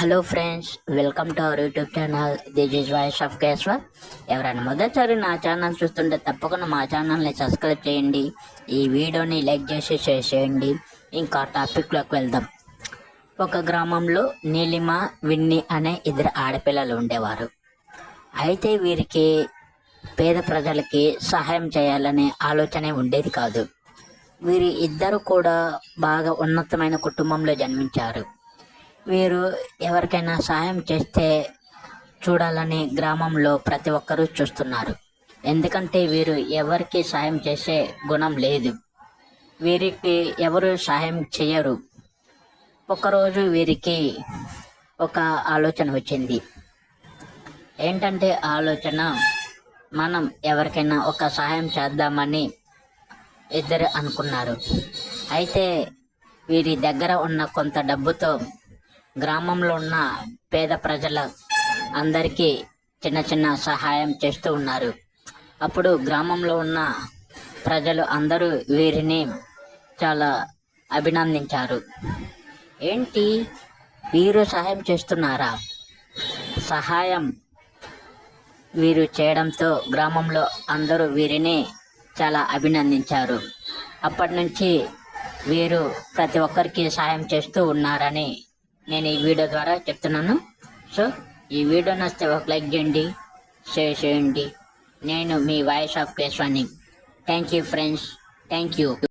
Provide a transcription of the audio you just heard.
Hello friends welcome to our YouTube channel this is voice of Keshwar ఎవరైనా మొదటిసారి నా channel చూస్తుంటే తప్పకుండా మా ఛానల్ని సబ్స్క్రైబ్ చేయండి. ఈ వీడియోని లైక్ చేసి షేర్ చేయండి. ఇంకా టాపిక్లోకి వెళ్దాం. ఒక గ్రామంలో నీలిమ విన్ని అనే ఇద్దరు ఆడపిల్లలు ఉండేవారు. అయితే వీరికి పేద ప్రజలకి సహాయం చేయాలనే ఆలోచనే ఉండేది కాదు. వీరి ఇద్దరు కూడా బాగా ఉన్నతమైన కుటుంబంలో జన్మించారు. వీరు ఎవరికైనా సహాయం చేస్తే చూడాలని గ్రామంలో ప్రతి ఒక్కరూ చూస్తున్నారు. ఎందుకంటే వీరు ఎవరికి సాయం చేసే గుణం లేదు. వీరికి ఎవరు సహాయం చేయరు. ఒకరోజు వీరికి ఒక ఆలోచన వచ్చింది. ఏంటంటే ఆలోచన మనం ఎవరికైనా ఒక సహాయం చేద్దామని ఇద్దరు అనుకున్నారు. అయితే వీరి దగ్గర ఉన్న కొంత డబ్బుతో గ్రామంలో ఉన్న పేద ప్రజల అందరికీ చిన్న చిన్న సహాయం చేస్తూ ఉన్నారు. అప్పుడు గ్రామంలో ఉన్న ప్రజలు అందరూ వీరిని చాలా అభినందించారు. ఏంటి? వీరు సహాయం చేస్తున్నారా? సహాయం వీరు చేయడంతో గ్రామంలో అందరూ వీరిని చాలా అభినందించారు. అప్పటి నుంచి వీరు ప్రతి ఒక్కరికి సాయం చేస్తూ ఉన్నారని నేను ఈ వీడియో ద్వారా చెప్తున్నాను. సో ఈ వీడియో నచ్చితే ఒక లైక్ చేయండి షేర్ చేయండి. నేను మీ voice of Keshavani. Thank you friends thank you